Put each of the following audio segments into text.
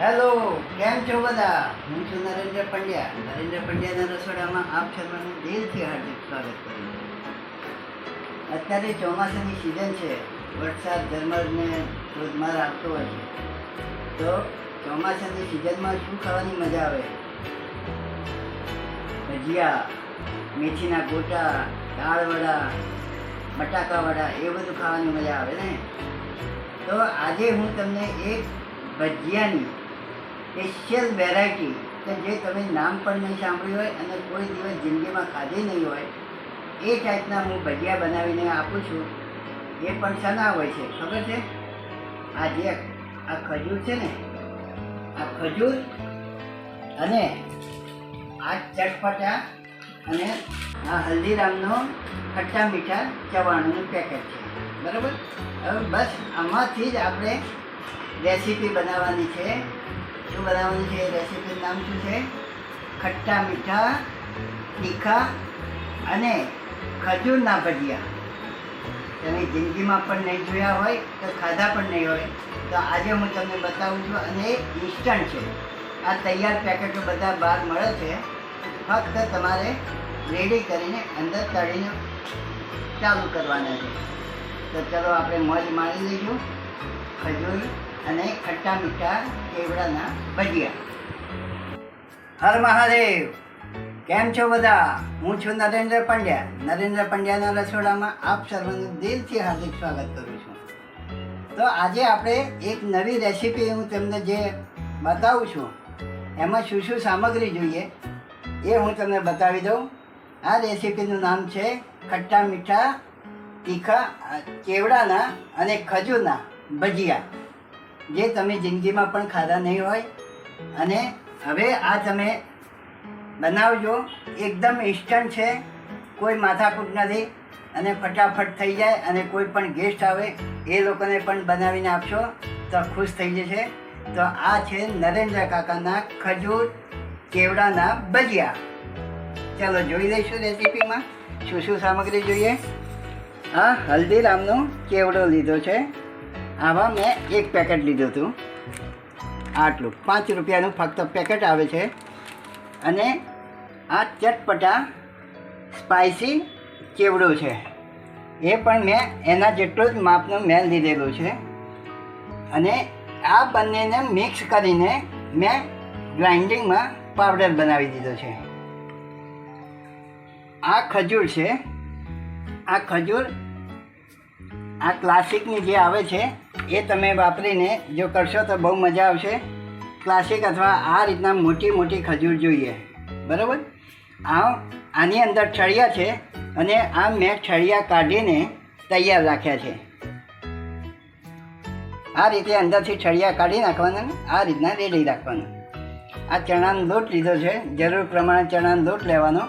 Hello કેમ છો બધા? હું છું નરેન્દ્ર પંડ્યા. નરેન્દ્ર પંડ્યાના રસોડામાં આપ સર્વનું દિલથી હાર્દિક સ્વાગત કરું છું. અત્યારે ચોમાસાની સિઝન છે. વરસાદ, ઝરમર ને ધોધમાર આપતો હોય છે. તો ચોમાસાની સિઝનમાં શું ખાવાની મજા આવે? ભજીયા, મેથીના ગોટા દાળવડા બટાકાવડા એ બધું ખાવાની મજા આવે ને? તો આજે હું તમને એક ભજીયાની સ્પેશિયલ વેરાયટી કે જે તમે નામ પણ નહીં સાંભળ્યું હોય અને કોઈ દિવસ જિંદગીમાં ખાધી નહીં હોય, એ ટાઈપના હું ભજીયા બનાવીને આપું છું. એ પણ શના હોય છે. ખબર છે? આ જે આ ખજૂર છે ને, આ ખજૂર અને આ ચટપટા અને આ હલ્દીરામનો ખટ્ટા મીઠા ચવાણુંનું પેકેટ છે. બરાબર? હવે બસ આમાંથી જ આપણે રેસીપી બનાવવાની છે. શું બનાવવાનું છે રેસીપીનું નામ શું છે? ખટ્ટા મીઠા, તીખા અને ખજૂરના ભજીયા. તમે જિંદગીમાં પણ નહીં જોયા હોય, તો ખાધા પણ નહીં હોય. તો આજે હું તમને બતાવું છું અને ઇન્સ્ટન્ટ છે. આ તૈયાર પેકેટો બધા બહાર મળે છે. ફક્ત તમારે રેડી કરીને અંદર તળીને ચાલુ કરવાના છે. તો ચલો આપણે મોજ માણી લઈશું. ખજૂર અને ખટ્ટા મીઠા કેવડાના ભજીયા. હર મહાદેવ. કેમ છો બધા? હું છું નરેન્દ્ર પંડ્યા. નરેન્દ્ર પંડ્યાના રસોડામાં આપ સર્વનું દિલથી હાર્દિક સ્વાગત કરું છું. તો આજે આપણે એક નવી રેસીપી હું તમને જે બતાવું છું, એમાં શું શું સામગ્રી જોઈએ એ હું તમને બતાવી દઉં. આ રેસીપીનું નામ છે ખટ્ટા મીઠા તીખા કેવડાના અને ખજૂરના ભજીયા. જે તમે જિંદગીમાં પણ ખાધા નહીં હોય, અને હવે આ તમે બનાવજો. એકદમ ઇન્સ્ટન્ટ છે. કોઈ માથાકૂટ નથી અને ફટાફટ થઈ જાય અને કોઈ પણ ગેસ્ટ આવે, એ લોકોને પણ બનાવીને આપશો તો ખુશ થઈ જશે. તો આ છે નરેન્દ્ર કાકાના ખજૂર કેવડાના ભજીયા. ચાલો જોઈ લઈશું રેસીપીમાં શું શું સામગ્રી જોઈએ. હા, હલ્દીરામનો કેવડો લીધો છે. આવા મેં એક પેકેટ લીધું હતું. આટલું. પાંચ રૂપિયાનું ફક્ત પેકેટ આવે છે. અને આ ચટપટા સ્પાઇસી ચેવડો છે. એ પણ મેં એના જેટલું જ માપનું મેં લીધેલું છે. અને આ બંનેને મિક્સ કરીને મેં ગ્રાઇન્ડિંગમાં પાવડર બનાવી દીધો છે. આ ખજૂર છે. આ ખજૂર આ ક્લાસિકની જે આવે છે એ તમે વાપરીને જો કરશો તો બહુ મજા આવશે. ક્લાસિક અથવા આ રીતના મોટી મોટી ખજૂર જોઈએ. બરાબર? આ આની અંદર છળિયા છે અને આ મેં છળિયા કાઢીને તૈયાર રાખ્યા છે. આ રીતે અંદરથી છળિયા કાઢી નાખવાના, આ રીતના રેડી રાખવાના. આ ચણાનો લોટ લીધો છે, જરૂર પ્રમાણે ચણાનો લોટ લેવાનો.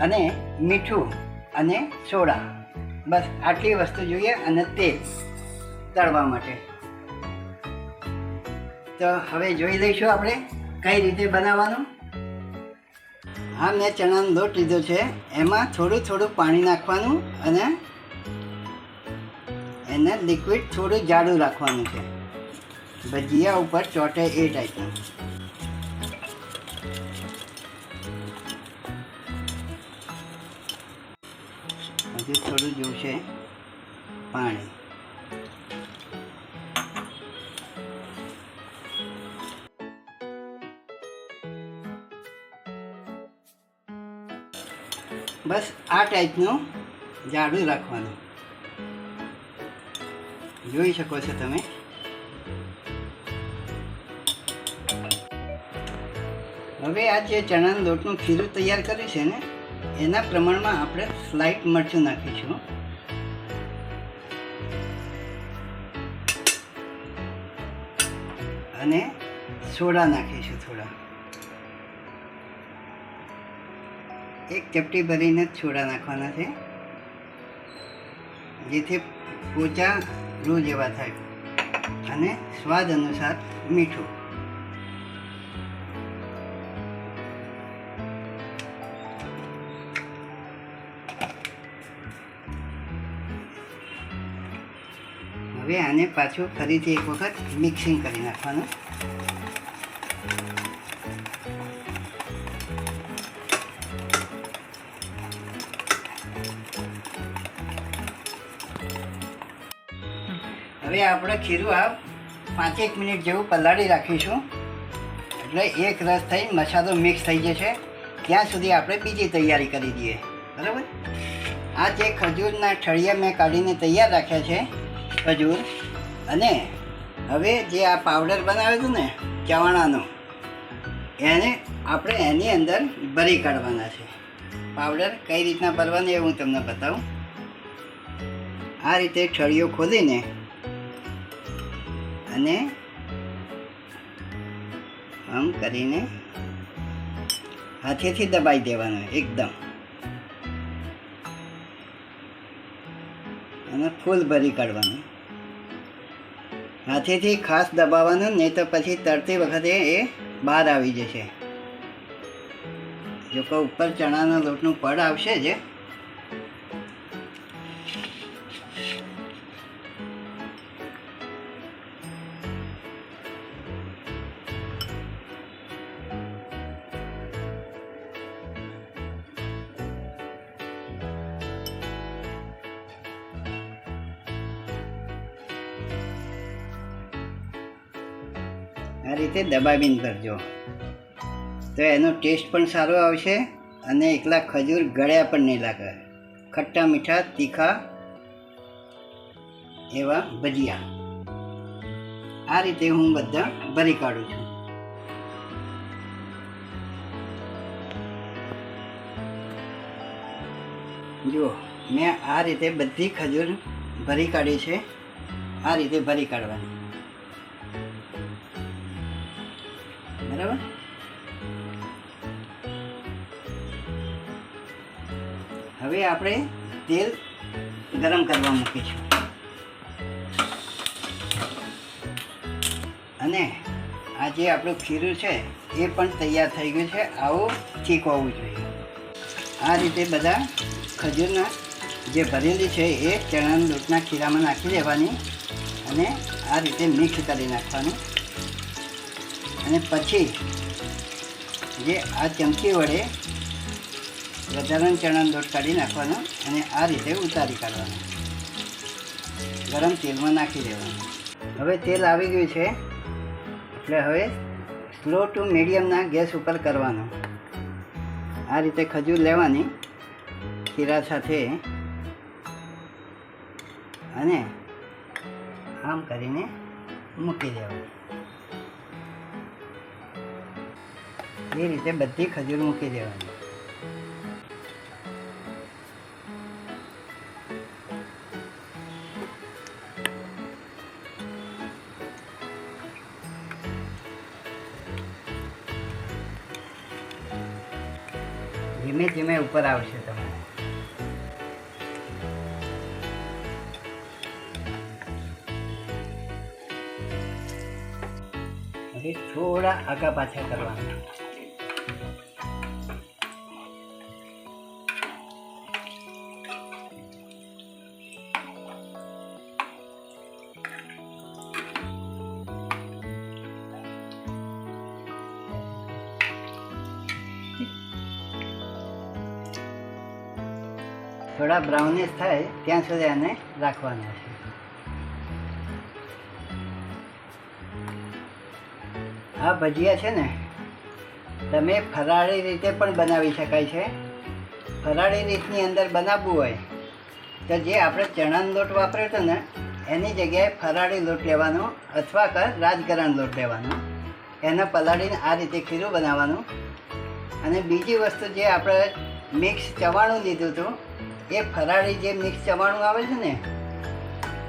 અને મીઠું અને સોડા. બસ, આટલી વસ્તુ જોઈએ અને તેલ તળવા માટે. તો હવે જોઈ લઈશું આપણે કઈ રીતે બનાવવાનું. હા, મેં ચણાનો લોટ લીધો છે. એમાં થોડું થોડું પાણી નાખવાનું અને એને લિક્વિડ થોડું જાડું રાખવાનું છે. ભજીયા ઉપર ચોટે એ ટાઈપનું હજુ થોડું જોશે પાણી. બસ આ ટાઈપનું જાડું રાખવાનું. જોઈ શકો છો તમે. હવે આ જે ચણાના લોટનું ખીરું તૈયાર કર્યું છે ને, એના પ્રમાણમાં આપણે સ્લાઇટ મરચું નાખીશું. અને સોડા નાખીશું થોડા. એક ચપટી ભરીને સોડા નાખવાના છે. જેથી પોચા રૂ જેવા થાય અને સ્વાદ અનુસાર મીઠું. હવે આને પાછું ફરીથી એક વખત મિક્સિંગ કરી નાખવાનું. હવે આપણે ખીરું આ પાંચેક મિનિટ જેવું પલાળી રાખીશું. એટલે એક રસ થઈ મસાલો મિક્સ થઈ જશે ત્યાં સુધી આપણે બીજી તૈયારી કરી દઈએ. બરાબર? આ જે ખજૂરના ઠળિયા મેં કાઢીને તૈયાર રાખ્યા છે, ખજૂર. અને હવે જે આ પાવડર બનાવ્યો ને, ચવાણાનો, એને આપણે એની અંદર ભરી કાઢવાના છે. પાવડર કઈ રીતના ભરવાની એ હું તમને બતાવું. આ રીતે ઠળિયો ખોલીને અને આમ કરીને હાથેથી દબાઈ દેવાનું, એકદમ. અને ફૂલ ભરી કાઢવાનું. હાથેથી ખાસ દબાવવાનું, નહીં તો પછી તરતી વખતે એ બહાર આવી જશે. જો કે ઉપર ચણાના લોટનું પડ આવશે જ. આ રીતે દબાવીને કરજો. તો એનો ટેસ્ટ પણ સારો આવશે અને એકલા ખજૂર ગળ્યા પણ નહીં લાગે. ખટ્ટા, મીઠા, તીખા એવા ભજીયા. આ રીતે હું બધા ભરી કાઢું છું. જુઓ, મેં આ રીતે બધી ખજૂર ભરી કાઢી છે. આ રીતે ભરી કાઢવાની. બરાબર? હવે આપણે તેલ ગરમ કરવા મૂકીશું. અને આ જે આપણું ખીરું છે, એ પણ તૈયાર થઈ ગયું છે. આવું ઠીક હોવું જોઈએ. આ રીતે બધા ખજૂરના જે ભરેલી છે, એ ચણાના લોટના ખીરામાં નાખી દેવાની અને આ રીતે મિક્સ કરી નાખવાનું. અને પછી જે આ ચમચી વડે વધારાનો ચણાનો લોટ કાઢી નાખવાનો અને આ રીતે ઉતારી કાઢવાનો. ગરમ તેલમાં નાખી દેવાનું. હવે તેલ આવી ગયું છે, એટલે હવે સ્લો ટુ મીડિયમના ગેસ ઉપર કરવાનો. આ રીતે ખજૂર લેવાની ખીરા સાથે. અને આમ કરીને મૂકી દેવાની. એ રીતે બધી ખજૂર મૂકી દેવાની. ધીમે ધીમે ઉપર આવશે તમારે. હવે થોડા આગા પાછા કરવાના. થોડા બ્રાઉનિશ થાય, ત્યાં સુધી આને રાખવાના છે. આ ભજીયા છે ને, તમે ફરાળી રીતે પણ બનાવી શકાય છે. ફરાળી રીતની અંદર બનાવવું હોય, તો જે આપણે ચણાનો લોટ વાપર્યો હતો ને, એની જગ્યાએ ફરાળી લોટ લેવાનો અથવા કે રાજગરાનો લોટ લેવાનો. એને પલાળીને આ રીતે ખીરું બનાવવાનું. અને બીજી વસ્તુ જે આપણે મિક્સ ચવાણું લીધું હતું એ ફરાળી જે મિક્સ ચવાણું આવે છે ને,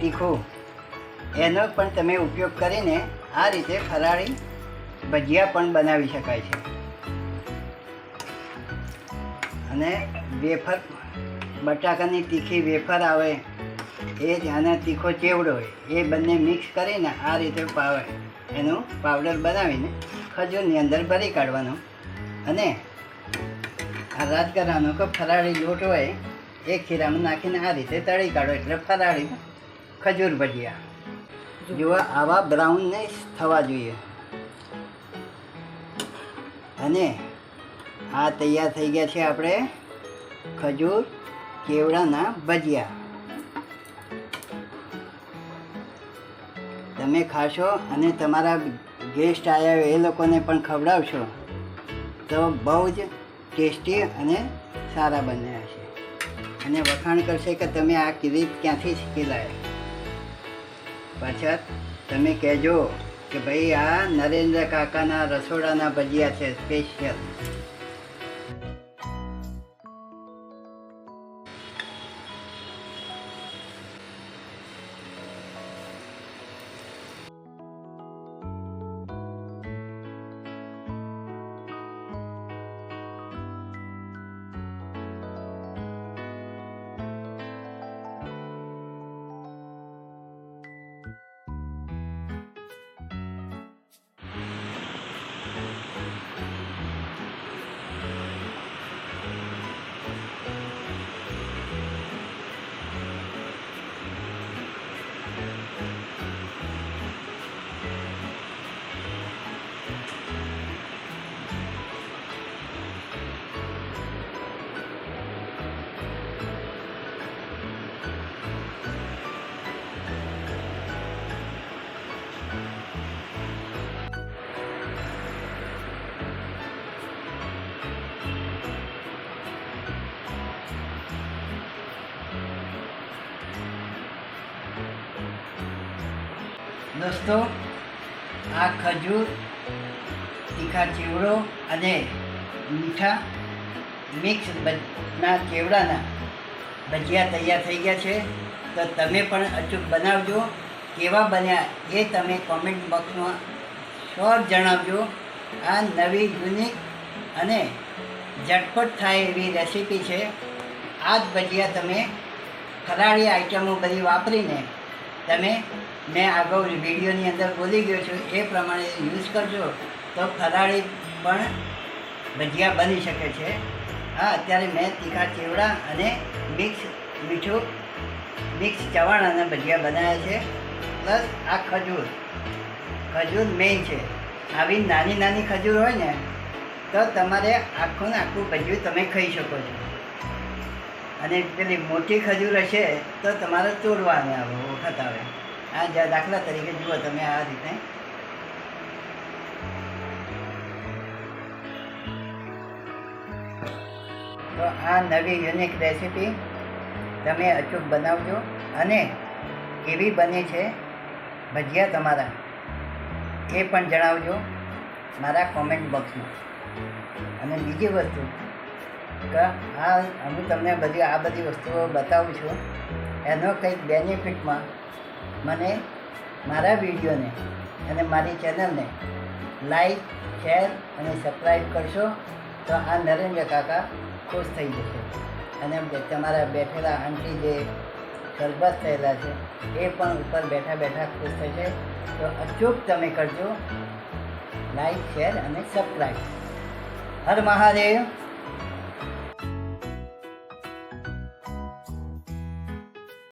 તીખું, એનો પણ તમે ઉપયોગ કરીને આ રીતે ફરાળી ભજીયા પણ બનાવી શકાય છે. અને વેફર, બટાકાની તીખી વેફર આવે, એ અને તીખો ચેવડો હોય, એ બંને મિક્સ કરીને આ રીતે પાવે, એનું પાવડર બનાવીને ખજૂરની અંદર ભરી કાઢવાનો. અને આ રાજગરાનો કે ફરાળી લોટ હોય એ ખીરામાં નાખીને આ રીતે તળી કાઢો એટલે ફરાળી ખજૂર ભજીયા. જુઓ, આવા બ્રાઉન નહીં થવા જોઈએ. અને આ તૈયાર થઈ ગયા છે આપણે ખજૂર કેવડાના ભજીયા. તમે ખાશો અને તમારા ગેસ્ટ આવ્યા હોય એ લોકોને પણ ખવડાવશો. તો બહુ જ ટેસ્ટી અને સારા હશે અને વખાણ કરશે કે તમે આ રીત ક્યાંથી શીખી લાયા પાછળ તમે કહેજો કે ભાઈ આ નરેન્દ્ર કાકાના રસોડાના ભજીયા છે સ્પેશિયલ દોસ્તો, આ ખજૂર, તીખા ચેવડો અને મીઠા મિક્સ ના ચેવડાના ભજીયા તૈયાર થઈ ગયા છે. તો તમે પણ અચૂક બનાવજો. કેવા બન્યા એ તમે કોમેન્ટ બોક્સમાં શ્યોર જણાવજો. આ નવી યુનિક અને ઝટપટ થાય એવી રેસીપી છે. આ જ ભજીયા તમે ફરાળી આઈટમો બધી વાપરીને તમે, મેં અગાઉ વિડીયોની અંદર બોલી ગયો છું, એ પ્રમાણે યુઝ કરજો, તો ફરાળી પણ ભજીયા બની શકે છે. હા, અત્યારે મેં તીખા ચેવડા અને મિક્સ મીઠું મિક્સ ચવાણ અને ભજીયા બનાવ્યા છે. પ્લસ આ ખજૂર ખજૂર મેઇન છે. આવી નાની નાની ખજૂર હોય ને, તો તમારે આખું ને આખું ભજીયું તમે ખાઈ શકો છો. અને પેલી મોટી ખજૂર હશે તો તમારે તોડવાને આવે વખત આવે. આ જ્યાં દાખલા તરીકે જુઓ તમે આ રીતે. તો આ નવી યુનિક રેસીપી તમે અચૂક બનાવજો અને કેવી બને છે ભજીયા તમારા. એ પણ જણાવજો મારા કોમેન્ટ બોક્સમાં અને બીજી વસ્તુ કે આ હું તમને બધી, આ બધી વસ્તુઓ બતાવું છું. એનો કંઈક બેનિફિટમાં મને મારા વિડીયોને અને મારી ચેનલને લાઈક શેર અને સબસ્ક્રાઈબ કરશો તો આ નરેન્દ્ર કાકા ખુશ થઈ જશે. અને તમારા બેઠેલા આંટી જે સરબત થયેલા છે, એ પણ ઉપર બેઠા બેઠા ખુશ થશે તો અચૂક તમે કરજો. લાઈક શેર અને સબસ્ક્રાઈબ હર મહાદેવ.